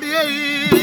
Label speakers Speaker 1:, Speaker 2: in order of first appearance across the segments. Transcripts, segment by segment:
Speaker 1: பாடியை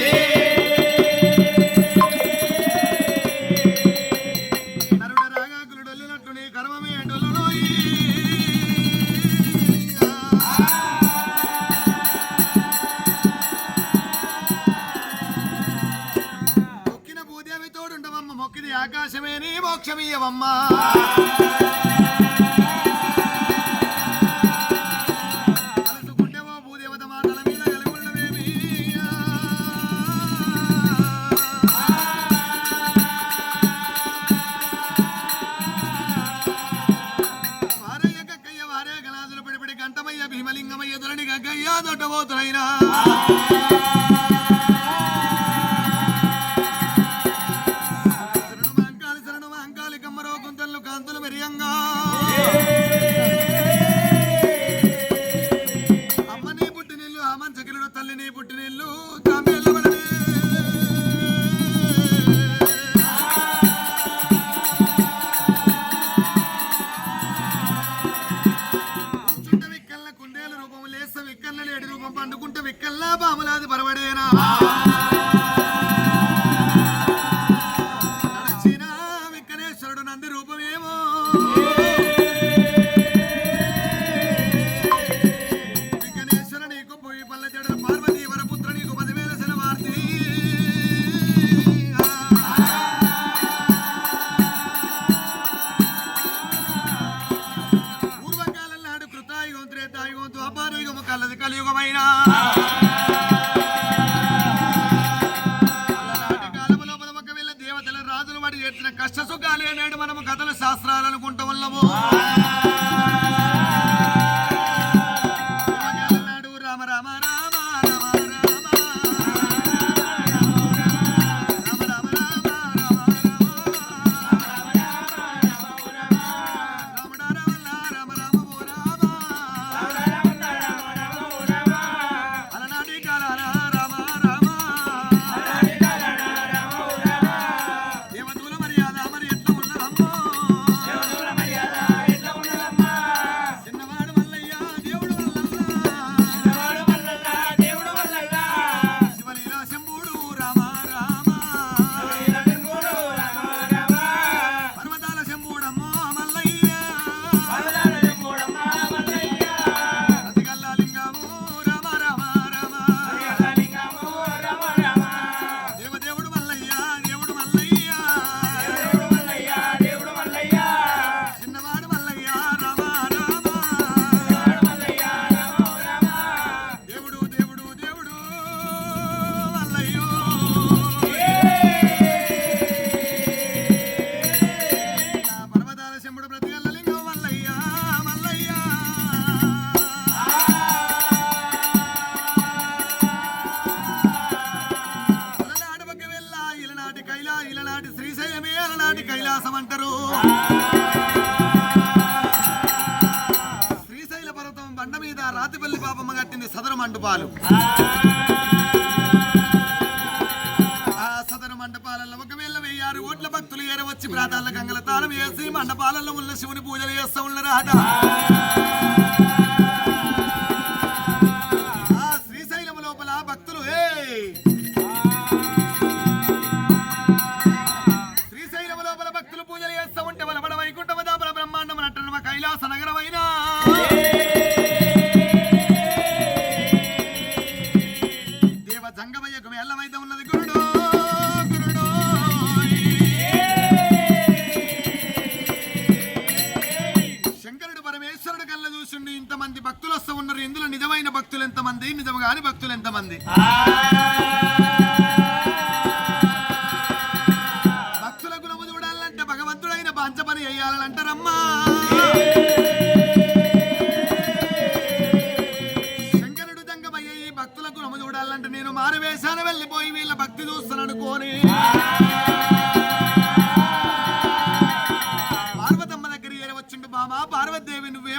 Speaker 1: さながらはいな。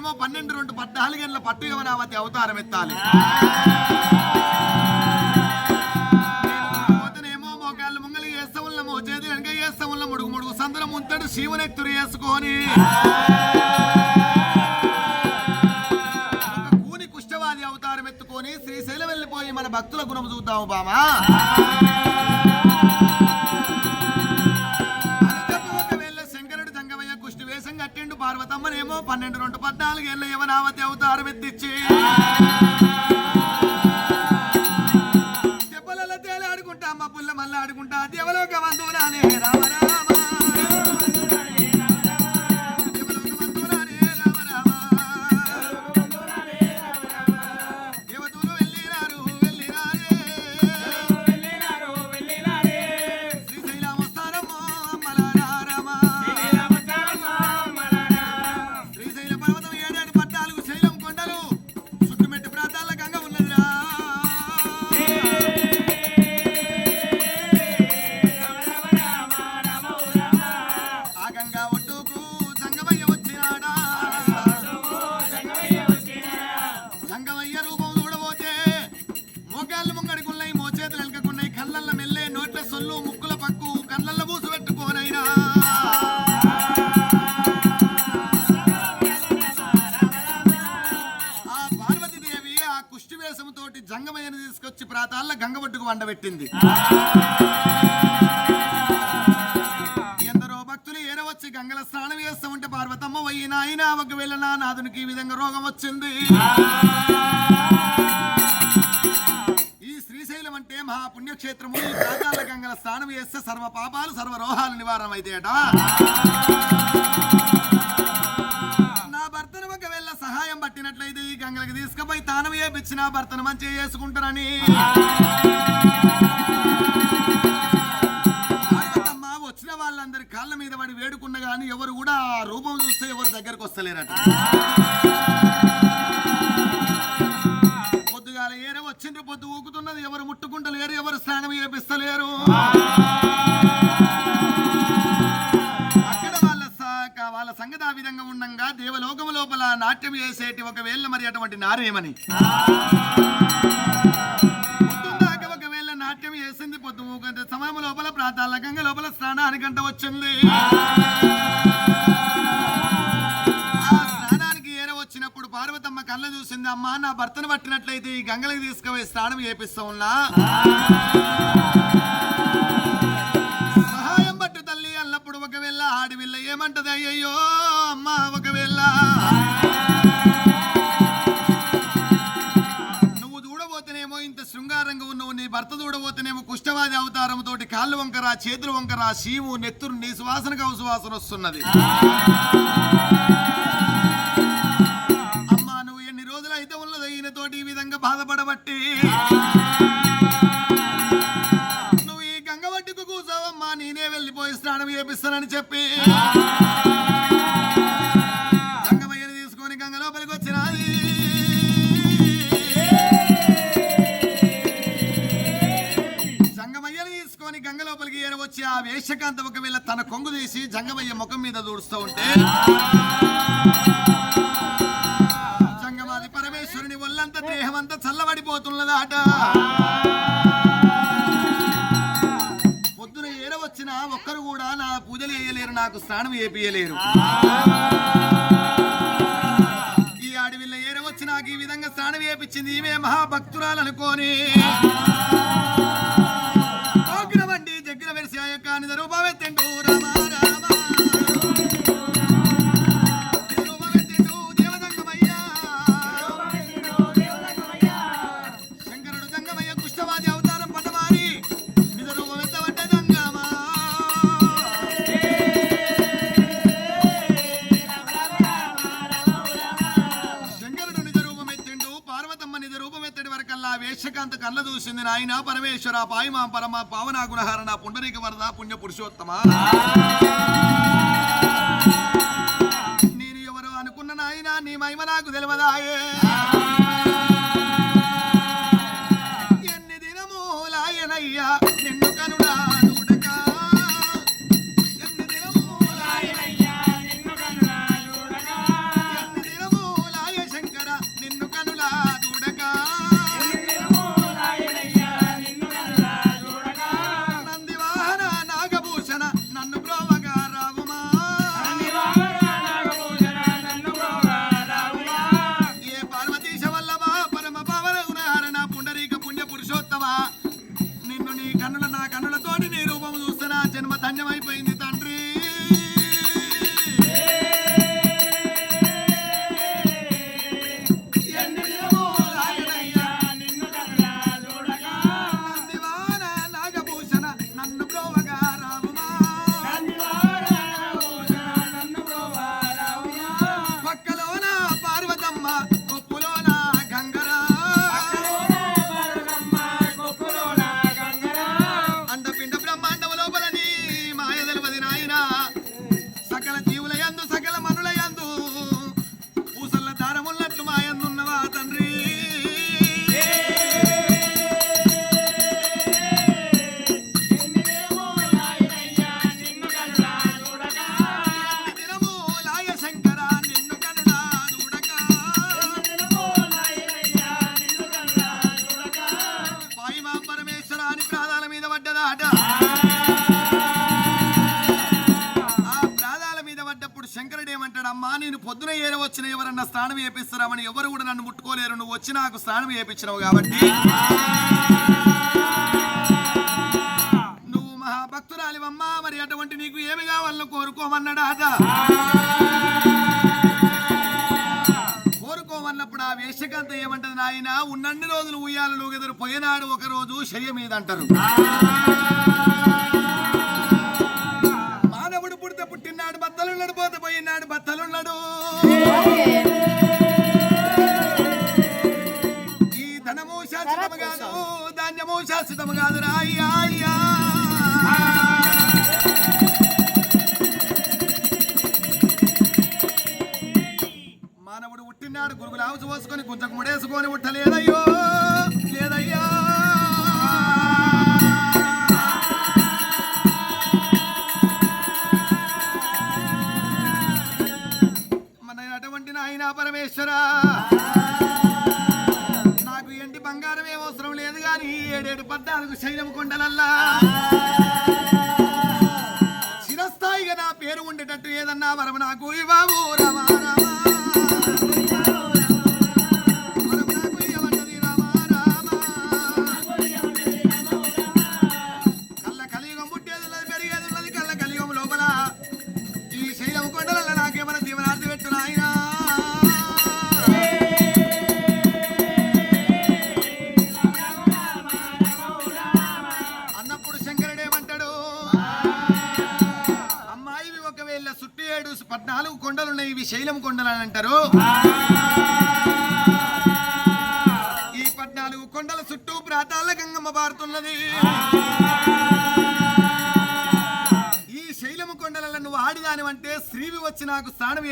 Speaker 1: ఏమో పన్నెండు రెండు పద్నాలుగు గంటల పట్టు యవనావతి అవతారం ఎత్తాలి. పోతనేమో మోకాళ్ళు ముంగలి చేస్తా ఉన్న వెనక చేస్తా ఉన్న ముడుగు ముడుగు సందరం ఉంతడు శివనెత్తురు వేసుకొని. కూని కుష్టవాది అవతారం ఎత్తుకొని శ్రీశైలం వెళ్ళిపోయి మన భక్తుల గుణం చూద్దాము బామా. నాలుగేళ్ళ యవనావతి అవతారం ఎత్తిచ్చి వేషముతోటి జంగమయ్యను తీసుకొచ్చి ప్రాతాల గంగ ఒడ్డుకు వండబెట్టింది ఎందరో భక్తులు ఏరవచ్చి గంగల స్నానం చేస్తూ ఉంటే పార్వతమ్మ పోయి నాయన ఒకవేళ నా నాదునికి ఈ విధంగా రోగం వచ్చింది. ఈ శ్రీశైలం అంటే మహాపుణ్యక్షేత్రము. ఈ ప్రాతాల గంగల స్నానం చేస్తే సర్వ పాపాలు సర్వ రోహాలు నివారణ అయితాయట ఒకవేళ పట్టినట్లయితే ఈ గంగలకు తీసుకుపోయి తానం చేపించి భర్తను మంచిగా చేసుకుంటారని. వచ్చిన వాళ్ళందరి కాళ్ళ మీద పడి వేడుకున్న కానీ ఎవరు కూడా ఆ రూపం చూస్తే ఎవరు దగ్గరకు వస్తలేరట. పొద్దుగాల ఏరే వచ్చిండ్రు పొద్దు ఊకుతున్నది ఎవరు ముట్టుకుంటలేరు ఎవరు స్నానం చేపిస్తలేరు. వాళ్ళ సంగతి ఆ విధంగా ఉండంగా దేవలోకము లోపల నాట్యం చేసేటి ఒకవేళ మరి అటువంటి నారేమని. ఒకవేళ నాట్యం చేసింది పొద్దు సమయం లోపల ప్రాతాల గంగ లోపల స్నానానికంట వచ్చింది. ఆ. స్నానానికి ఏర వచ్చినప్పుడు పార్వతమ్మ కళ్ళ చూసింది అమ్మా నా భర్తను పట్టినట్లయితే ఈ గంగలకు తీసుకుపోయి స్నానం చేపిస్తా ఉన్నా. ఒకవేళ ఆడవిల్ల ఏమంటది? అయ్యయ్యో అమ్మ ఒకవేళ. నువ్వు చూడబోతేనేమో ఇంత శృంగారంగా ఉన్నావు నీ భర్త చూడబోతేనేమో కుష్ఠవాది అవతారంతోటి కాళ్ళు వంకర చేతులు వంకర శీవు నెత్తురు నీ సువాసనకు సువాసన వస్తున్నది. చేపిస్తానని చెప్పి. గంగమయ్యని తీసుకొని గంగ లోపలికి వచ్చినది జంగమయ్యని తీసుకొని గంగ లోపలికి ఏర వచ్చి ఆ వేషకాంత ఒకవేళ తన కొంగు తీసి జంగమయ్య ముఖం మీద దూడుస్తూ ఉంటే జంగమాది పరమేశ్వరుని ఒళ్ళంతా దేహమంతా చల్లబడిపోతున్నదాట. వచ్చిన ఒక్కరు కూడా నా పూజలు చేయలేరు నాకు స్నానం చేపియలేరు ఈ అడవిలో ఏర వచ్చి నాకు ఈ విధంగా స్నానం చేపించింది. ఈమె మహాభక్తురాలు అనుకోని. జగ్గిన వెలిసి ఆ యొక్క నిజ రూపమెత్తిండు రామ. వేషకాంత కళ్ళ చూసింది నాయన పరమేశ్వర పాయిమా పరమ పావనా గుణహారణ పుండరీక వరద పుణ్య పురుషోత్తమ. నేను ఎవరు అనుకున్న నాయన నీ మహిమ నాకు తెలియదాయే. పొద్దున ఏర వచ్చిన ఎవరన్నా స్నానం చేపిస్తారామని ఎవరు కూడా నన్ను ముట్టుకోలేరు. నువ్వు వచ్చి నాకు స్నానం చేపించినావు కాబట్టి. నువ్వు మహాభక్తురాలివమ్మా మరి అటువంటి నీకు ఏమి కావాలని కోరుకోమన్నాడాట కోరుకోమన్నప్పుడు ఆ వేషకంత ఏమంటది నాయన? ఉన్నన్ని రోజులు ఉయ్యాలలో ఎదురు పోయినాడు ఒక రోజు శయ్య మీద అంటారు బత్తలున్నాడు పోతే పోయినాడు బత్తలున్నాడు ఈ ధనము శాశ్వతము కాదు ధాన్యము శాశ్వతము కాదు రాయ్యా నాలుగు శైలము కొండలల్లా.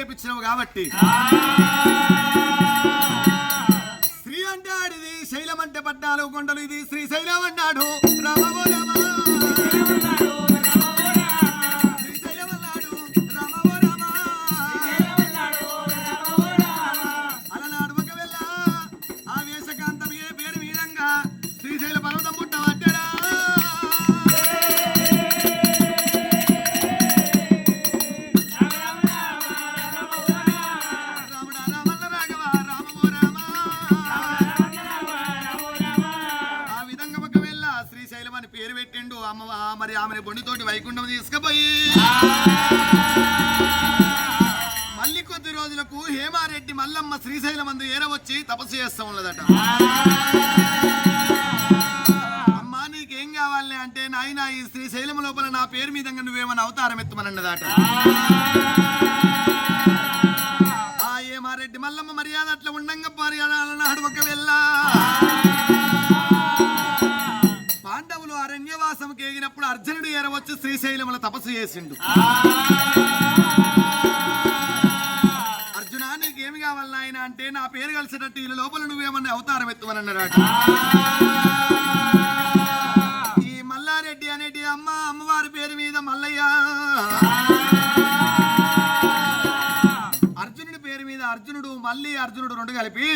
Speaker 1: చేపించినవు కాబట్టి. శ్రీ అంటే ఆడిది శైలం అంటే పద్నాలుగు కొండలు ఇది. శ్రీశైలం అన్నాడు రామో రామ లోపల నా పేరు మీద నువ్వేమన్నా అవతారం ఎత్తుమనన్నదట ఆ. ఏమారెడ్డి మల్లమ్మ మర్యాద అట్లా ఉండంగా మర్యాద అన్నాడు ఒకవేళ పాండవులు అరణ్యవాసం కేగినప్పుడు అర్జునుడు ఏరవచ్చు శ్రీశైలముల తపస్సు చేసిండు. అర్జున నీకేమి కావాలి ఆయన అంటే నా పేరు కలిసేటట్టు ఈ లోపల నువ్వేమన్నా అవతారం ఎత్తుమని అమ్మ అమ్మవారి పేరు మీద మల్లయ్య. అర్జునుడి పేరు మీద అర్జునుడు మళ్ళీ అర్జునుడు రెండు కలిపి.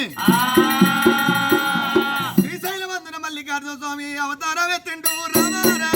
Speaker 1: శ్రీశైలం మల్లికార్జున స్వామి అవతారం ఎత్తిండు రామారా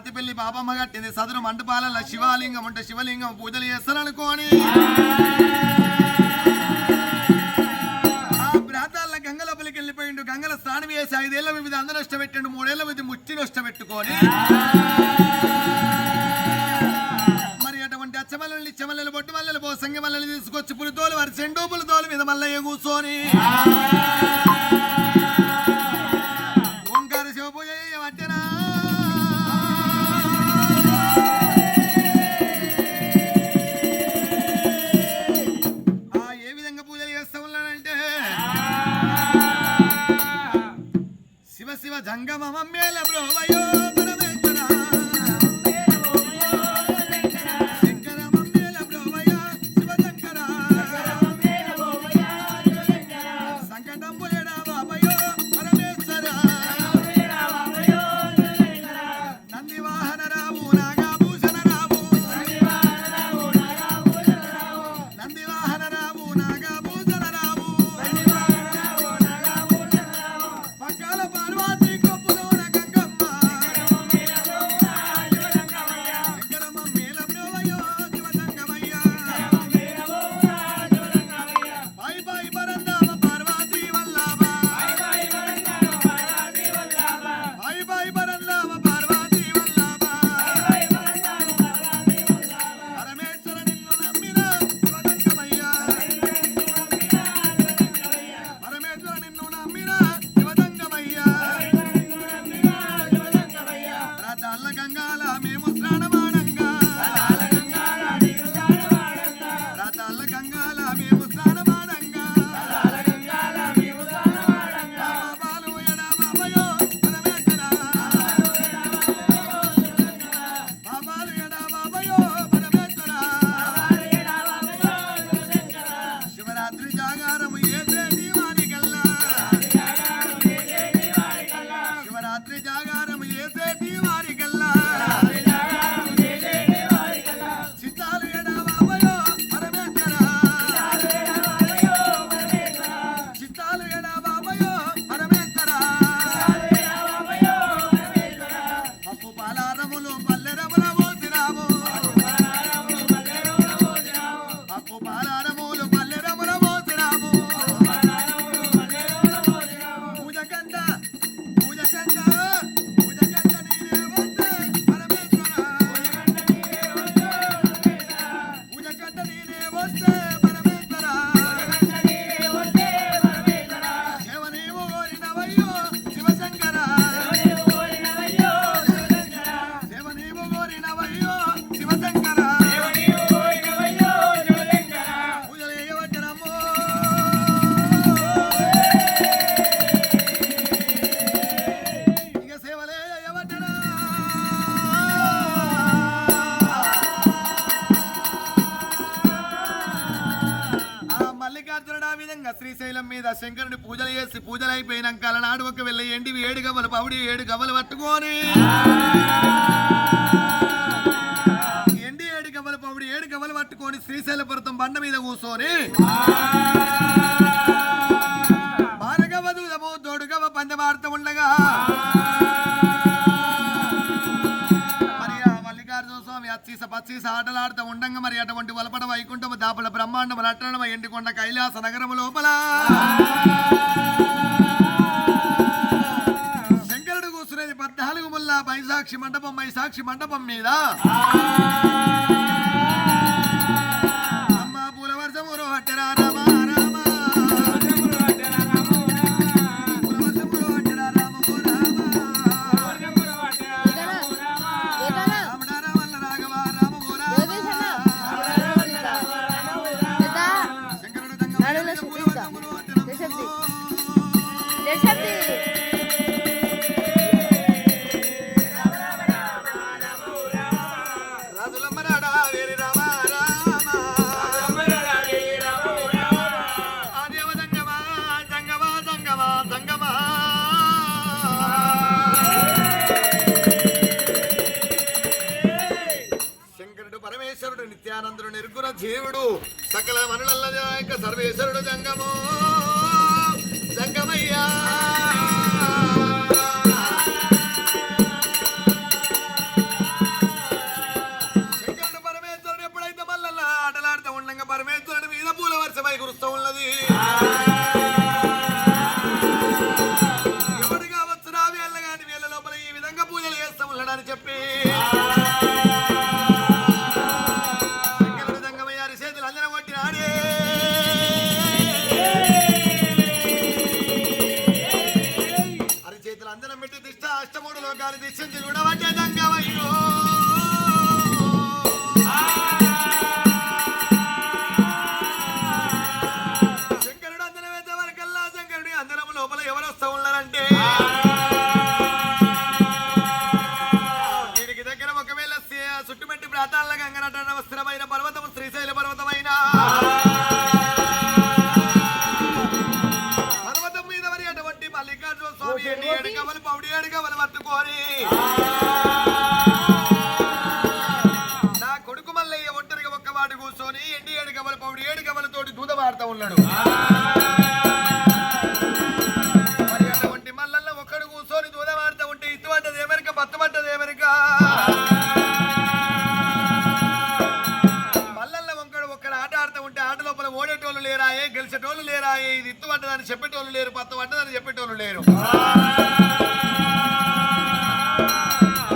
Speaker 1: రాతిపల్లి బాబమ్మ కట్టింది. సదురు మంటపాలలో శివలింగం ఉంటే శివలింగం పూజలు చేస్తారనుకోని గంగలపలికి వెళ్ళిపోయిండు. గంగల స్నానం చేసి ఐదేళ్ళ మీద అందరు నష్టపెట్టిండు మూడేళ్ళ మీద ముచ్చి నష్టపెట్టుకొని మరి అటువంటి అచ్చమల్లెలు చెమల్లెలు బొట్టు మల్లెలు సంగ మల్లెలు తీసుకొచ్చి పులితోలు వారి చెండు పులితోలు మీద మల్లయ్య కూర్చొని. Tanga mamá miel la prueba. గవ్వల పౌడి ఏడు గవ్వలు పట్టుకొని. ఎండి ఏడు గవ్వల పౌడి ఏడు గవ్వలు పట్టుకొని శ్రీశైలపురతం బండ మీద కూర్చొని. భారగవ దూదము దోడుగవ పందమార్త ఉండగా. పచ్చీస పచ్చీస ఆటలాడుతూ ఉండగా మరి అటువంటి వలపడ వైకుంఠము దాపల బ్రహ్మాండము లట్టణమ ఎండికొండ కైలాస నగరము లోపల. సాక్షి మండపం మై సాక్షి మండపం మీద. మల్లికార్జున స్వామి ఎండి ఏడుకవలు పౌడి ఏడుకవలు పట్టుకొని నా కొడుకు మల్లయ్య ఒంటరిగా ఒక్క వాడు కూర్చొని ఎండి ఏడుకవలు పౌడి ఏడుకవలతోటి దూద మారుతా ఉన్నాడు. చెప్పేటోళ్ళు లేరు అంటే దాన్ని చెప్పేటోళ్ళు లేరు.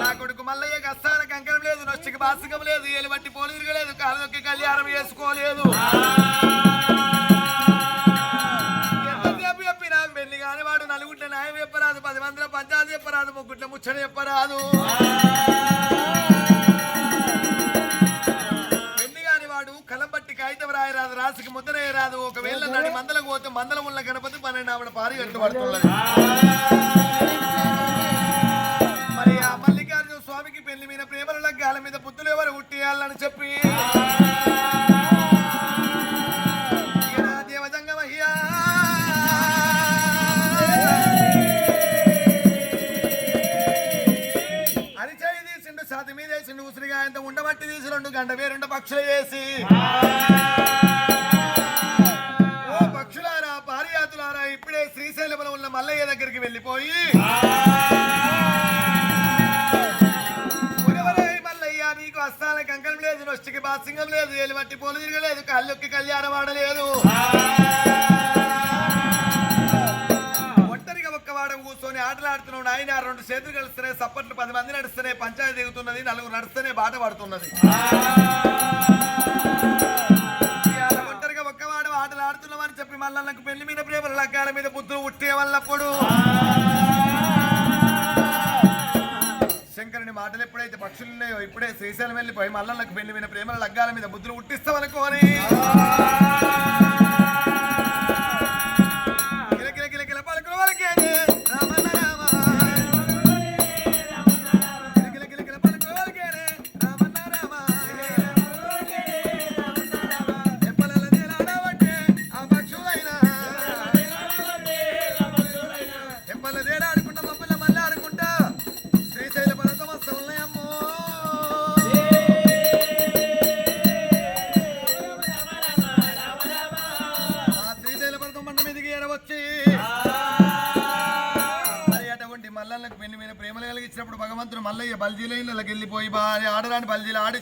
Speaker 1: నా కొడుకు మల్లయ్య కష్టాల కంకణం లేదు నొచ్చికి బాసికం లేదు ఏలు బట్టి పోలు తిరగలేదు కాళ్ళకి కళ్యాణం చేసుకోలేదు. ఎంతసేపు చెప్పినా? పెళ్ళి కాని వాడు నలుగుట్ల న్యాయం చెప్పరాదు పది మందిలో పంచాయతీ చెప్పరాదు ముగ్గుట్ల ముచ్చట చెప్పరాదు. కాగితం రాయరాదు రాసికి ముద్ర రాదు ఒకవేళ నడి మందలకు పోతే మందల ఉన్న గణపతి పన్నెండు ఆవిడ పారి కట్టుబడుతున్నది మరి ఆ మల్లికార్జున స్వామికి పెళ్ళి మీద ప్రేమల గాల మీద బుద్ధులు ఎవరు ఉట్టియాలని చెప్పి. ఉండబట్టి తీసి రెండు గంట వేరుండ పక్షులు వేసి. ఓ పక్షులారా పారియాతులారా ఇప్పుడే శ్రీశైలంలో ఉన్న మల్లయ్య దగ్గరికి వెళ్ళిపోయి. నీకు అస్తాల కంకణం లేదు నొష్టికి బాసింగం లేదు ఎలివట్టి పోలు తిరగలేదు కళ్ళొక్కి కళ్యాణం ఆడలేదు కూర్చొని ఆటలాడుతున్నాడు ఆయన రెండు చేతులు కలుస్తున్నాయి సప్పట్లు పది మంది నడుస్తున్నాయి పంచాయతీ దిగుతున్నది నలుగురు నడుస్తూనే బాట పడుతున్నది. ఒంటరిగా ఒక్కవాడు ఆటలు ఆడుతున్నామని చెప్పి మళ్ళీ నాకు పెళ్ళి మీద ప్రేమల లగ్గాల మీద బుద్ధులు ఉట్టే వల్లప్పుడు శంకరుని మాటలు ఎప్పుడైతే పక్షులు ఉన్నాయో ఇప్పుడే శ్రీశైలం వెళ్ళిపోయి మల్లన్నకు పెళ్ళి మీద ప్రేమల లగ్గాల మీద బుద్ధులు ఉట్టిస్తామనుకోని.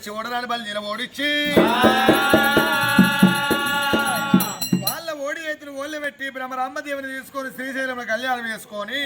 Speaker 1: బల్జీలు ఆడిచ్చి ఓడరాని బల్జీల ఓడిచ్చి. వాళ్ళ ఓడి రైతులు ఓళ్ళు పెట్టి బ్రహ్మరామ్మదేవిని తీసుకొని శ్రీశైలంలో కళ్యాణం చేసుకొని.